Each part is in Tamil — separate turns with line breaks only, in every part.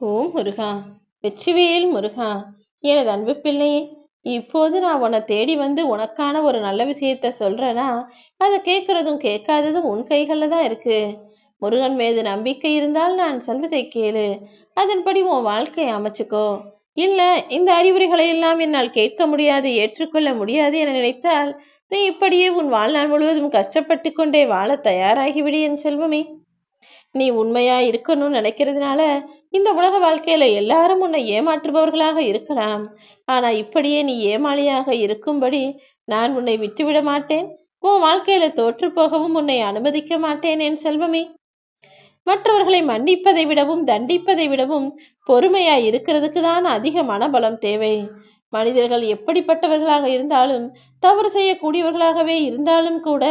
ஓ முருகா வெற்றிவேல் முருகா எனது அன்பு பிள்ளையே இப்போது நான் உன்னை தேடி வந்து உனக்கான ஒரு நல்ல விஷயத்த சொல்றேனா? அதை கேட்கறதும் கேட்காததும் உன் கைகள்ல தான் இருக்கு. முருகன் மீது நம்பிக்கை இருந்தால் நான் சொல்வதை கேளு. அதன்படி உன் வாழ்க்கையை அமைச்சுக்கோ. இல்ல இந்த அறிவுரைகளை எல்லாம் என்னால் கேட்க முடியாது ஏற்றுக்கொள்ள முடியாது என நினைத்தால் நீ இப்படியே உன் வாழ்நாள் முழுவதும் கஷ்டப்பட்டு கொண்டே வாழ தயாராகிவிடு என் செல்வமே. நீ உண்மையா இருக்கணும்னு நினைக்கிறதுனால இந்த உலக வாழ்க்கையில எல்லாரும் உன்னை ஏமாற்றுபவர்களாக இருக்கலாம். ஆனா இப்படியே நீ ஏமாளியாக இருக்கும்படி நான் உன்னை விட்டுவிட மாட்டேன். உன் வாழ்க்கையில தோற்று போகவும் உன்னை அனுமதிக்க மாட்டேன் என் செல்வமே. மற்றவர்களை மன்னிப்பதை விடவும் தண்டிப்பதை விடவும் பொறுமையா இருக்கிறதுக்கு தான் அதிக மனபலம் தேவை. மனிதர்கள் எப்படிப்பட்டவர்களாக இருந்தாலும் தவறு செய்யக்கூடியவர்களாகவே இருந்தாலும் கூட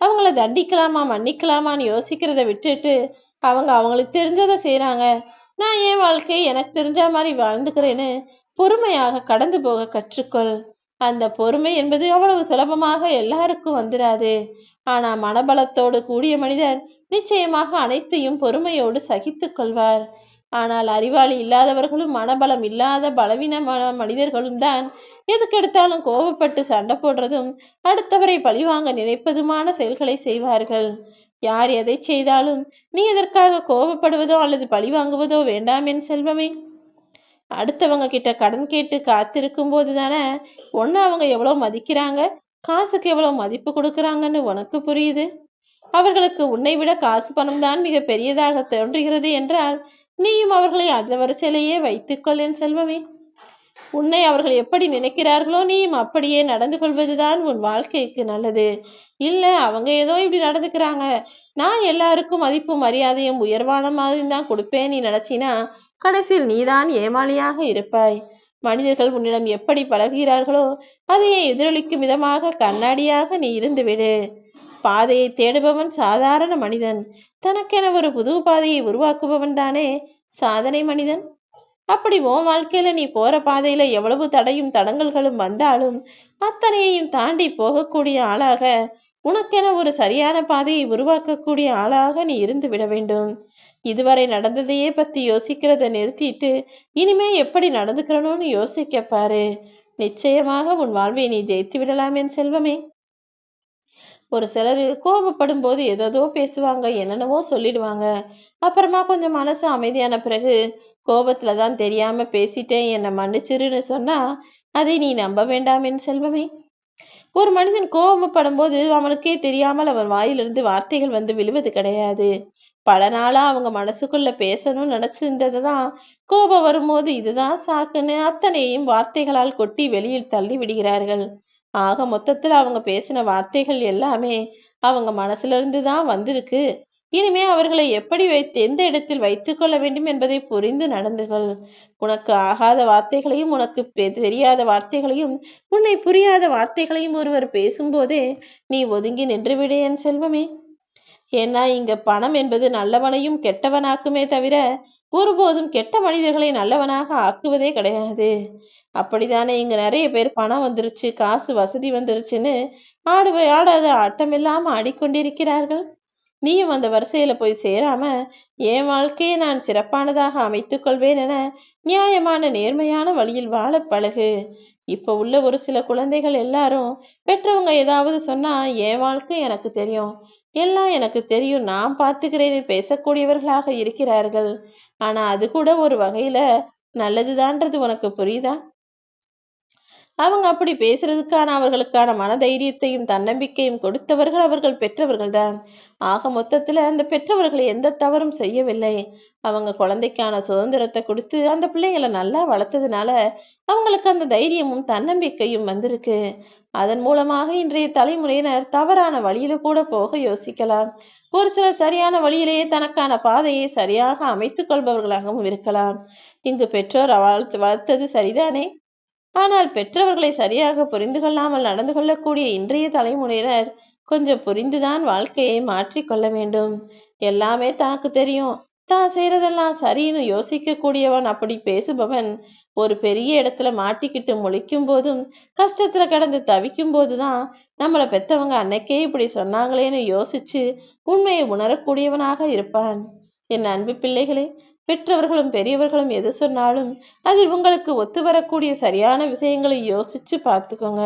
அவங்கள தண்டிக்கலாமா மன்னிக்கலாமான்னு யோசிக்கிறத விட்டுட்டு அவங்க அவங்களுக்கு தெரிஞ்சதை செய்கிறாங்க நான் என் வாழ்க்கை எனக்கு தெரிஞ்ச மாதிரி வாழ்ந்துக்கிறேன்னு பொறுமையாக கடந்து போக கற்றுக்கொள். அந்த பொறுமை என்பது அவ்வளவு சுலபமாக எல்லாருக்கும் வந்துடாது ஆனா மனபலத்தோடு கூடிய மனிதர் நிச்சயமாக அனைத்தையும் பொறுமையோடு சகித்து கொள்வார். ஆனால் அறிவாளி இல்லாதவர்களும் மனபலம் இல்லாத பலவீனமான மனிதர்களும் தான் எதுக்கெடுத்தாலும் கோபப்பட்டு சண்டை போடுறதும் அடுத்தவரை பழிவாங்க நினைப்பதுமான செயல்களை செய்வார்கள். யார் எதை செய்தாலும் நீ எதற்காக கோபப்படுவதோ அல்லது பழி வாங்குவதோ வேண்டாம் என் செல்வமே. அடுத்தவங்க கிட்ட கடன் கேட்டு காத்திருக்கும் போது தானே ஒன்று அவங்க எவ்வளோ மதிக்கிறாங்க? காசுக்கு எவ்வளோ மதிப்பு கொடுக்குறாங்கன்னு உனக்கு புரியுது? அவர்களுக்கு உன்னை விட காசு பணம் தான் மிக பெரியதாக தோன்றுகிறது என்றால் நீயும் அவர்களை அந்த வரிசையிலேயே வைத்துக்கொள் என் செல்வமே. உன்னை அவர்கள் எப்படி நினைக்கிறார்களோ நீயும் அப்படியே நடந்து கொள்வதுதான் உன் வாழ்க்கைக்கு நல்லது. இல்லை அவங்க ஏதோ இப்படி நடந்துக்கிறாங்க. நான் எல்லாருக்கும் மதிப்பும் மரியாதையும் உயர்வான மாதிரி தான் கொடுப்பேன் நீ நினச்சினா. கடைசியில் நீதான் ஏமாளியாக இருப்பாய். மனிதர்கள் உன்னிடம் எப்படி பழகுகிறார்களோ அதையே எதிரொலிக்கும் விதமாக கண்ணாடியாக நீ இருந்துவிடு. பாதையை தேடுபவன் சாதாரண மனிதன். தனக்கென ஒரு புது பாதையை உருவாக்குபவன் தானே சாதனை மனிதன். அப்படி உன் வாழ்க்கையில நீ போற பாதையில எவ்வளவு தடையும் தடங்கல்களும் வந்தாலும் அத்தனையையும் தாண்டி போகக்கூடிய ஆளாக உனக்கென ஒரு சரியான பாதையை உருவாக்கக்கூடிய ஆளாக நீ இருந்து விட வேண்டும். இதுவரை நடந்ததையே பத்தி யோசிக்கிறத நிறுத்திட்டு இனிமே எப்படி நடந்துக்கிறணும்னு யோசிக்க பாரு. நிச்சயமாக உன் வாழ்வை நீ ஜெயித்து விடலாம் என் செல்வமே. ஒரு சிலர் கோபப்படும் போது எதோ பேசுவாங்க என்னென்னவோ சொல்லிடுவாங்க. அப்புறமா கொஞ்சம் மனசு அமைதியான பிறகு கோபத்துல தான் தெரியாம பேசிட்டேன் என்னை மன்னிச்சிருன்னு சொன்னா அதை நீ நம்ப வேண்டாம் என் செல்வமே. ஒரு மனிதன் கோபப்படும் போது அவனுக்கே தெரியாமல் அவன் வாயிலிருந்து வார்த்தைகள் வந்து விழுவது கிடையாது. பல நாளா அவங்க மனசுக்குள்ள பேசணும்னு நினைச்சிருந்தது தான் கோபம் வரும்போது இதுதான் சாக்குன்னு அத்தனையும் வார்த்தைகளால் கொட்டி வெளியில் தள்ளி விடுகிறார்கள். ஆக மொத்தத்துல அவங்க பேசின வார்த்தைகள் எல்லாமே அவங்க மனசுல இருந்து தான் வந்திருக்கு. இனிமே அவர்களை எப்படி வைத்து எந்த இடத்தில் வைத்துக் கொள்ள வேண்டும் என்பதை புரிந்து நடந்துகள் உனக்கு ஆகாத வார்த்தைகளையும் உனக்கு தெரியாத வார்த்தைகளையும் உன்னை புரியாத வார்த்தைகளையும் ஒருவர் பேசும்போதே நீ ஒதுங்கி நின்றுவிடு என் செல்வமே. ஏன்னா இங்க பணம் என்பது நல்லவனையும் கெட்டவனாக்குமே தவிர ஒருபோதும் கெட்ட மனிதர்களை நல்லவனாக ஆக்குவதே கிடையாது. அப்படிதானே இங்க நிறைய பேர் பணம் வந்துருச்சு காசு வசதி வந்துருச்சுன்னு ஆடு ஆடாத ஆட்டமில்லாம ஆடிக்கொண்டிருக்கிறார்கள். நீயும் அந்த வரிசையில போய் சேராம என் வாழ்க்கையை நான் சிறப்பானதாக அமைத்துக் கொள்வேன் என நியாயமான நேர்மையான வழியில் வாழ பழகு. இப்ப உள்ள ஒரு சில குழந்தைகள் எல்லாரும் பெற்றவங்க ஏதாவது சொன்னா என் வாழ்க்கை எனக்கு தெரியும். எல்லாம் எனக்கு தெரியும். நான் பார்த்துக்கிறேன்னு பேசக்கூடியவர்களாக இருக்கிறார்கள். ஆனா அது கூட ஒரு வகையில நல்லதுதான்றது உனக்கு புரியுதா? அவங்க அப்படி பேசுறதுக்கான அவர்களுக்கான மனதைரியத்தையும் தன்னம்பிக்கையும் கொடுத்தவர்கள் அவர்கள் பெற்றவர்கள்தான். ஆக மொத்தத்துல அந்த பெற்றவர்கள் எந்த தவறும் செய்யவில்லை. அவங்க குழந்தைக்கான சுதந்திரத்தை கொடுத்து அந்த பிள்ளைங்களை நல்லா வளர்த்ததுனால அவங்களுக்கு அந்த தைரியமும் தன்னம்பிக்கையும் வந்திருக்கு. அதன் மூலமாக இன்றைய தலைமுறையினர் தவறான வழியில கூட போக யோசிக்கலாம். ஒரு சிலர் சரியான வழியிலேயே தனக்கான பாதையை சரியாக அமைத்துக் கொள்பவர்களாகவும் இருக்கலாம். இங்கு பெற்றோர் வளர்த்து வளர்த்தது சரிதானே? ஆனால் பெற்றவர்களை சரியாக புரிந்து கொள்ளாமல் நடந்து கொள்ளக்கூடிய இன்றைய தலைமுறையினர் கொஞ்சம் புரிந்துதான் வாழ்க்கையை மாற்றிக்கொள்ள வேண்டும். எல்லாமே தனக்கு தெரியும். தான் செய்யறதெல்லாம் சரின்னு யோசிக்க கூடியவன் அப்படி பேசுபவன் ஒரு பெரிய இடத்துல மாட்டிக்கிட்டு முழிக்கும் போதும் கஷ்டத்துல கடந்து தவிக்கும் போதுதான் நம்மளை பெத்தவங்க அன்னைக்கே இப்படி சொன்னாங்களேன்னு யோசிச்சு உண்மையை உணரக்கூடியவனாக இருப்பான். என் அன்பு பிள்ளைகளே பெற்றவர்களும் பெரியவர்களும் எது சொன்னாலும் அதில் உங்களுக்கு ஒத்து வரக்கூடிய சரியான விஷயங்களை யோசிச்சு பார்த்துக்கோங்க.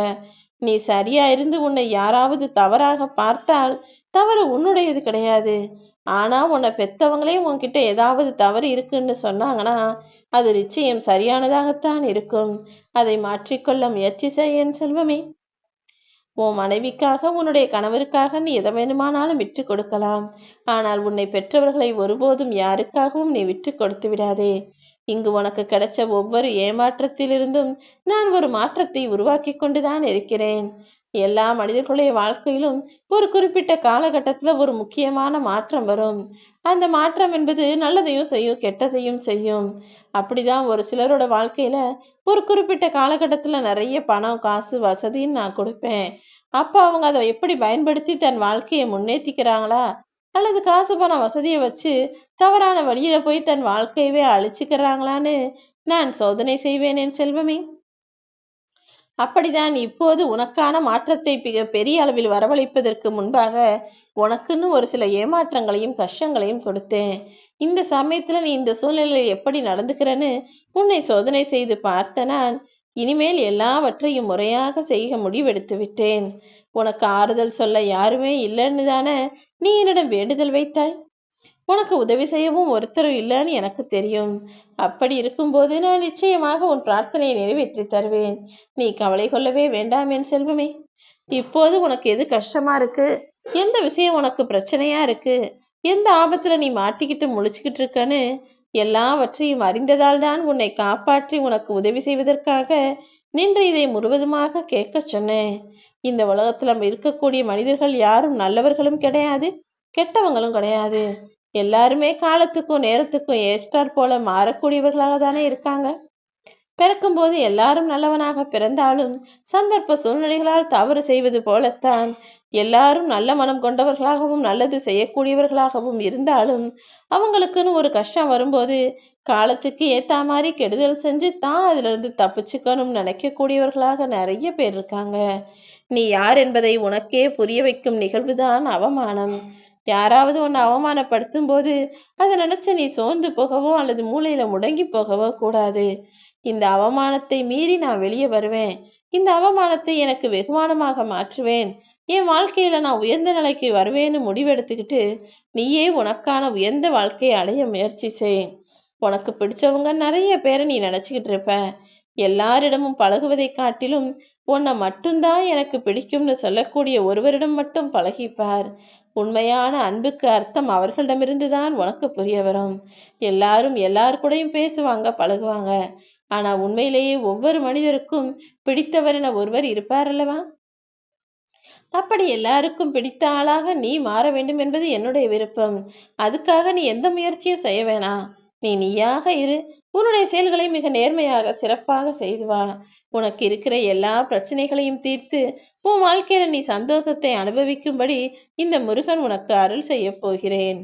நீ சரியா இருந்து உன்னை யாராவது தவறாக பார்த்தால் தவறு உன்னுடையது கிடையாது. ஆனா உன்னை பெத்தவங்களே உன்கிட்ட ஏதாவது தவறு இருக்குன்னு சொன்னாங்கன்னா அது நிச்சயம் சரியானதாகத்தான் இருக்கும். அதை மாற்றிக்கொள்ள முயற்சி செய் என் செல்வமே. உன் மனைவிக்காக உன்னுடைய கணவருக்காக நீ எதை வேணுமானாலும் விட்டு கொடுக்கலாம். ஆனால் உன்னை பெற்றவர்களை ஒருபோதும் யாருக்காகவும் நீ விட்டு கொடுத்து விடாதே. இங்கு உனக்கு கிடைச்ச ஒவ்வொரு ஏமாற்றத்திலிருந்தும் நான் ஒரு மாற்றத்தை உருவாக்கி கொண்டுதான் இருக்கிறேன். எல்லா மனிதர்களுடைய வாழ்க்கையிலும் ஒரு குறிப்பிட்ட காலகட்டத்துல ஒரு முக்கியமான மாற்றம் வரும். அந்த மாற்றம் என்பது நல்லதையும் செய்யும் கெட்டதையும் செய்யும். அப்படிதான் ஒரு சிலரோட வாழ்க்கையில ஒரு குறிப்பிட்ட காலகட்டத்துல நிறைய பணம் காசு வசதின்னு நான் கொடுப்பேன். அப்ப அவங்க அதை எப்படி பயன்படுத்தி தன் வாழ்க்கையை முன்னேற்றிக்கிறாங்களா அல்லது காசு பணம் வசதியை வச்சு தவறான வழியில போய் தன் வாழ்க்கையவே அழிச்சுக்கிறாங்களான்னு நான் சோதனை செய்வேன் என் செல்வமே. அப்படிதான் இப்போது உனக்கான மாற்றத்தை மிக பெரிய அளவில் வரவழைப்பதற்கு முன்பாக உனக்குன்னு ஒரு சில ஏமாற்றங்களையும் கஷ்டங்களையும் கொடுத்தேன். இந்த சமயத்துல நீ இந்த சூழ்நிலையில் எப்படி நடந்துக்கிறன்னு உன்னை சோதனை செய்து பார்த்த நான் இனிமேல் எல்லாவற்றையும் முறையாக செய்ய முடிவெடுத்து விட்டேன். உனக்கு ஆறுதல் சொல்ல யாருமே இல்லைன்னு தானே நீ என்னிடம் வேண்டுதல் வைத்தாய்? உனக்கு உதவி செய்யவும் ஒருத்தரும் இல்லைன்னு எனக்கு தெரியும். அப்படி இருக்கும்போது நான் நிச்சயமாக உன் பிரார்த்தனையை நிறைவேற்றி தருவேன். நீ கவலை கொள்ளவே வேண்டாம் என் செல்வமே. இப்போது உனக்கு எது கஷ்டமா இருக்கு? எந்த விஷயம் உனக்கு பிரச்சனையா இருக்கு? எந்த ஆபத்துல நீ மாட்டிக்கிட்டு முழிச்சுக்கிட்டு இருக்கன்னு எல்லாவற்றையும் அறிந்ததால் தான் உன்னை காப்பாற்றி உனக்கு உதவி செய்வதற்காக நின்று இதை முழுவதுமாக கேட்க சொன்னேன். இந்த உலகத்துல இருக்கக்கூடிய மனிதர்கள் யாரும் நல்லவர்களும் கிடையாது கெட்டவங்களும் கிடையாது. எல்லாருமே காலத்துக்கும் நேரத்துக்கும் ஏற்றாற் போல மாறக்கூடியவர்களாக தானே இருக்காங்க. பிறக்கும்போது எல்லாரும் நல்லவனாக பிறந்தாலும் சந்தர்ப்ப சூழ்நிலைகளால் தவறு செய்வது போலத்தான் எல்லாரும் நல்ல மனம் கொண்டவர்களாகவும் நல்லது செய்யக்கூடியவர்களாகவும் இருந்தாலும் அவங்களுக்குன்னு ஒரு கஷ்டம் வரும்போது காலத்துக்கு ஏற்ற மாதிரி கெடுதல் செஞ்சு தான் அதுல இருந்து தப்பிச்சுக்கணும்னு நினைக்கக்கூடியவர்களாக நிறைய பேர் இருக்காங்க. நீ யார் என்பதை உனக்கே புரிய வைக்கும் நிகழ்வு தான் அவமானம். யாராவது உன்னை அவமானப்படுத்தும் போது அதை நினைச்சு நீ சோர்ந்து போகவோ அல்லது மூளையில முடங்கி போகவோ கூடாது. இந்த அவமானத்தை மீறி நான் வெளியே வருவேன். இந்த அவமானத்தை எனக்கு வெகுமானமாக மாற்றுவேன். என் வாழ்க்கையில நான் உயர்ந்த நிலைக்கு வருவேன்னு முடிவெடுத்துக்கிட்டு நீயே உனக்கான உயர்ந்த வாழ்க்கையை அடைய முயற்சி செய். உனக்கு பிடிச்சவங்க நிறைய பேரை நீ நினச்சிக்கிட்டு இருப்ப. எல்லாரிடமும் பழகுவதை காட்டிலும் உன்னை மட்டும்தான் எனக்கு பிடிக்கும்னு சொல்லக்கூடிய ஒருவரிடம் மட்டும் பழகிப்பார். உண்மையான அன்புக்கு அர்த்தம் அவர்களிடமிருந்து தான் உனக்கு புரிய வரும். எல்லாரும் எல்லார் கூடயும் பேசுவாங்க பழகுவாங்க. ஆனா உண்மையிலேயே ஒவ்வொரு மனிதருக்கும் பிடித்தவர் என ஒருவர் இருப்பார் அல்லவா? அப்படி எல்லாருக்கும் பிடித்த ஆளாக நீ மாற வேண்டும் என்பது என்னுடைய விருப்பம். அதுக்காக நீ எந்த முயற்சியும் செய்ய வேணாம் நீ நீயாக இரு. உன்னுடைய செயல்களை மிக நேர்மையாக சிறப்பாக செய்து வா. உனக்கு இருக்கிற எல்லா பிரச்சனைகளையும் தீர்த்து உன் வாழ்க்கையில நீ சந்தோஷத்தை அனுபவிக்கும்படி இந்த முருகன் உனக்கு அருள் செய்ய போகிறேன்.